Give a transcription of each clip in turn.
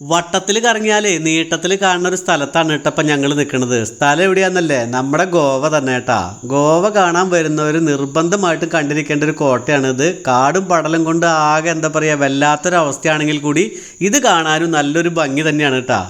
വട്ടത്തിൽ കറങ്ങിയാലേ നീട്ടത്തിൽ കാണുന്ന ഒരു സ്ഥലത്താണ് കേട്ടപ്പം ഞങ്ങൾ നിൽക്കുന്നത് സ്ഥലം എവിടെയാണെന്നല്ലേ നമ്മുടെ ഗോവ തന്നെ കേട്ടാ. ഗോവ കാണാൻ വരുന്നവർ നിർബന്ധമായിട്ടും കണ്ടിരിക്കേണ്ട ഒരു കോട്ടയാണ് ഇത്. കാടും പടലും കൊണ്ട് ആകെ എന്താ പറയുക വല്ലാത്തൊരവസ്ഥയാണെങ്കിൽ കൂടി ഇത് കാണാനും നല്ലൊരു ഭംഗി തന്നെയാണ് കേട്ടാ.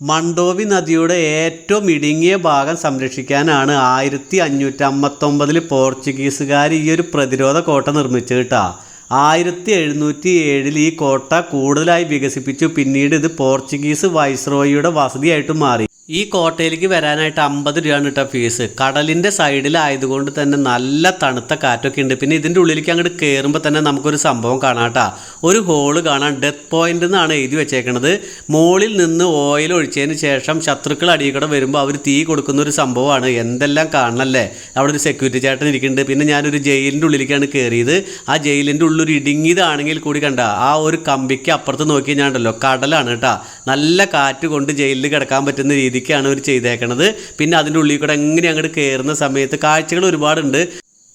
മണ്ടോവി നദിയുടെ ഏറ്റവും ഇടുങ്ങിയ ഭാഗം സംരക്ഷിക്കാനാണ് ആയിരത്തി അഞ്ഞൂറ്റി അമ്പത്തൊമ്പതിൽ പോർച്ചുഗീസുകാർ ഈ ഒരു പ്രതിരോധ കോട്ട നിർമ്മിച്ചത് കേട്ടാ. ആയിരത്തി എഴുന്നൂറ്റി ഏഴിൽ ഈ കോട്ട കൂടുതലായി വികസിപ്പിച്ചു. പിന്നീട് ഇത് പോർച്ചുഗീസ് വൈസ്രോയിയുടെ വസതിയായിട്ട് മാറി. ഈ കോട്ടയിലേക്ക് വരാനായിട്ട് അമ്പത് രൂപയാണ് കേട്ടോ ഫീസ് കടലിന്റെ സൈഡിലായതുകൊണ്ട് തന്നെ നല്ല തണുത്ത കാറ്റൊക്കെ ഉണ്ട്. പിന്നെ ഇതിന്റെ ഉള്ളിലേക്ക് അങ്ങോട്ട് കയറുമ്പോൾ തന്നെ നമുക്കൊരു സംഭവം കാണാം കേട്ടോ ഒരു ഹോൾ കാണാം. ഡെത്ത് പോയിന്റ് എന്നാണ് എഴുതി വെച്ചേക്കണത്. മുകളിൽ നിന്ന് ഓയിൽ ഒഴിച്ചതിന് ശേഷം ശത്രുക്കൾ അടിയിൽ വരുമ്പോൾ അവർ തീ കൊടുക്കുന്ന ഒരു സംഭവമാണ്. എന്തെല്ലാം കാണണല്ലേ? അവിടെ ഒരു സെക്യൂരിറ്റി ചേട്ടൻ ഇരിക്കുന്നുണ്ട്. പിന്നെ ഞാനൊരു ജയിലിന്റെ ഉള്ളിലേക്കാണ് കയറിയത് ആ ജയിലിന്റെ ഉള്ളൊരു ഇടുങ്ങിയതാണെങ്കിൽ കൂടി കണ്ട. ആ ഒരു കമ്പിക്ക് അപ്പുറത്ത് നോക്കി ഞാൻ ഉണ്ടല്ലോ കടലാണ് കേട്ടോ നല്ല കാറ്റ് കൊണ്ട് ജയിലിൽ കിടക്കാൻ പറ്റുന്ന രീതിക്കാണ് അവർ ചെയ്തേക്കണത്. പിന്നെ അതിന്റെ ഉള്ളിൽ കൂടെ എങ്ങനെ അങ്ങോട്ട് കയറുന്ന സമയത്ത് കാഴ്ചകൾ ഒരുപാടുണ്ട്.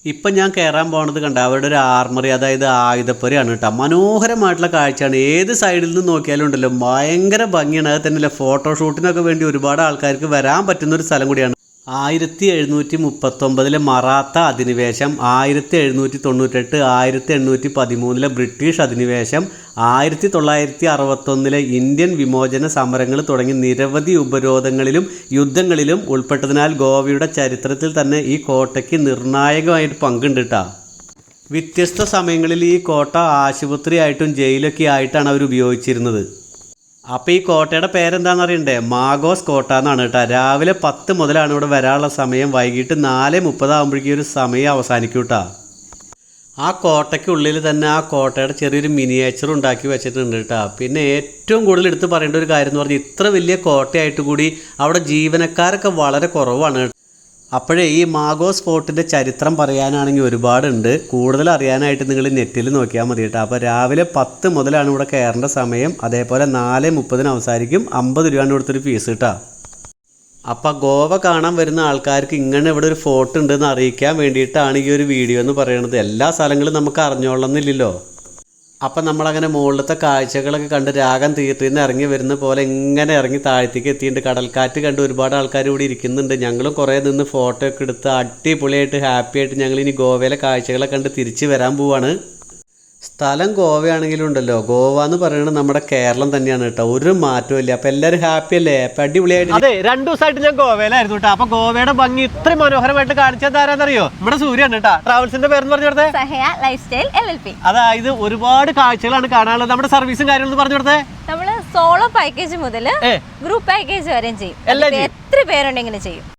ഇപ്പം ഞാൻ കയറാൻ പോണത് കണ്ട? അവരുടെ ഒരു ആർമറി അതായത് ആയുധപ്പുരയാണ് കേട്ടോ. മനോഹരമായിട്ടുള്ള കാഴ്ചയാണ്. ഏത് സൈഡിൽ നിന്ന് നോക്കിയാലും ഉണ്ടല്ലോ. ഭയങ്കര ഭംഗിയാണ്. അത് തന്നെയല്ല? ഫോട്ടോഷൂട്ടിനൊക്കെ വേണ്ടി ഒരുപാട് ആൾക്കാർക്ക് വരാൻ പറ്റുന്ന ഒരു സ്ഥലം കൂടിയാണ്. ആയിരത്തി എഴുന്നൂറ്റി മുപ്പത്തൊമ്പതിലെ മറാത്ത അധിനിവേശം ആയിരത്തി എഴുന്നൂറ്റി തൊണ്ണൂറ്റെട്ട് ആയിരത്തി എണ്ണൂറ്റി പതിമൂന്നിലെ ബ്രിട്ടീഷ് അധിനിവേശം ആയിരത്തി തൊള്ളായിരത്തി അറുപത്തൊന്നിലെ ഇന്ത്യൻ വിമോചന സമരങ്ങൾ തുടങ്ങി നിരവധി ഉപരോധങ്ങളിലും യുദ്ധങ്ങളിലും ഉൾപ്പെട്ടതിനാൽ ഗോവയുടെ ചരിത്രത്തിൽ തന്നെ ഈ കോട്ടയ്ക്ക് നിർണായകമായിട്ട് പങ്കുണ്ട് വ്യത്യസ്ത സമയങ്ങളിൽ ഈ കോട്ട ആശുപത്രിയായിട്ടും ജയിലൊക്കെ ആയിട്ടാണ് അവർ ഉപയോഗിച്ചിരുന്നത്. അപ്പോൾ ഈ കോട്ടയുടെ പേരെന്താണെന്ന് അറിയണ്ടേ മാഗോസ് കോട്ട എന്നാണ് കേട്ടോ. രാവിലെ പത്ത് മുതലാണ് ഇവിടെ വരാനുള്ള സമയം. വൈകിട്ട് നാല് മുപ്പതാകുമ്പോഴേക്കും ഒരു സമയം അവസാനിക്കും കേട്ടോ. ആ കോട്ടയ്ക്കുള്ളിൽ തന്നെ ആ കോട്ടയുടെ ചെറിയൊരു മിനിയേച്ചർ ഉണ്ടാക്കി വെച്ചിട്ടുണ്ട് കേട്ടോ. പിന്നെ ഏറ്റവും കൂടുതൽ എടുത്ത് പറയേണ്ട ഒരു കാര്യം എന്ന് പറഞ്ഞാൽ ഇത്ര വലിയ കോട്ടയായിട്ട് കൂടി അവിടെ ജീവനക്കാരൊക്കെ വളരെ കുറവാണ്. അപ്പോഴേ ഈ മാഗോ സ്പോട്ടിന്റെ ചരിത്രം പറയാനാണെങ്കിൽ ഒരുപാടുണ്ട്. കൂടുതൽ അറിയാനായിട്ട് നിങ്ങൾ നെറ്റിൽ നോക്കിയാൽ മതി കേട്ടോ. അപ്പോൾ രാവിലെ പത്ത് മുതലാണ് ഇവിടെ കയറേണ്ട സമയം. അതേപോലെ നാല് മുപ്പതിന് അവസാനിക്കും. അമ്പത് രൂപയാണ് ഇവിടുത്തെ ഒരു ഫീസ് കേട്ടോ. അപ്പോൾ ഗോവ കാണാൻ വരുന്ന ആൾക്കാർക്ക് ഇങ്ങനെ ഇവിടെ ഒരു ഫോർട്ട് ഉണ്ടെന്ന് അറിയിക്കാൻ വേണ്ടിയിട്ടാണ് ഈ ഒരു വീഡിയോ എന്ന് പറയുന്നത്. എല്ലാ സ്ഥലങ്ങളും നമുക്ക് അറിഞ്ഞോളന്നില്ലല്ലോ അപ്പം നമ്മളങ്ങനെ മുകളിലത്തെ കാഴ്ചകളൊക്കെ കണ്ട് രാഗം തീർത്തിൽ നിന്ന് ഇറങ്ങി വരുന്ന പോലെ ഇങ്ങനെ ഇറങ്ങി താഴത്തേക്ക് എത്തിയിട്ടുണ്ട്. കടൽക്കാറ്റ് കണ്ട് ഒരുപാട് ആൾക്കാർ ഇവിടെ ഇരിക്കുന്നുണ്ട്. ഞങ്ങളും കുറേ നിന്ന് ഫോട്ടോ ഒക്കെ എടുത്ത് അടിപൊളിയായിട്ട് ഹാപ്പിയായിട്ട് ഞങ്ങൾ ഇനി ഗോവയിലെ കാഴ്ചകളെ കണ്ട് തിരിച്ച് വരാൻ പോവാണ്. സ്ഥലം ഗോവയാണെങ്കിലും ഉണ്ടല്ലോ. ഗോവ എന്ന് പറയുന്നത് നമ്മുടെ കേരളം തന്നെയാണ് കേട്ടോ. ഒരു മാറ്റവും ഇല്ല. അപ്പൊ എല്ലാവരും ഹാപ്പി അല്ലേ? അപ്പൊ അടിപൊളിയായിട്ട് അതെ രണ്ടു ദിവസമായിട്ട് ഞാൻ ഗോവയിലായിരുന്നു കേട്ടോ. അപ്പൊ ഗോവയുടെ ഭംഗി ഇത്ര മനോഹരമായിട്ട് കാണിച്ചത് ആരാന്നറിയോ നമ്മുടെ സൂര്യാണ് കേട്ടോ. ട്രാവൽസിന്റെ പേര് പറഞ്ഞു കൊടുത്തേ? അതായത് ഒരുപാട് കാഴ്ചകളാണ് കാണാനുള്ളത്. നമ്മുടെ സർവീസും കാര്യങ്ങളും പറഞ്ഞു കൊടുത്തേ? നമ്മൾ സോളോ പാക്കേജ് മുതൽ ഗ്രൂപ്പ് പാക്കേജ് വരെയും ചെയ്യും. എത്ര പേരുണ്ടെങ്കിലും ചെയ്യും.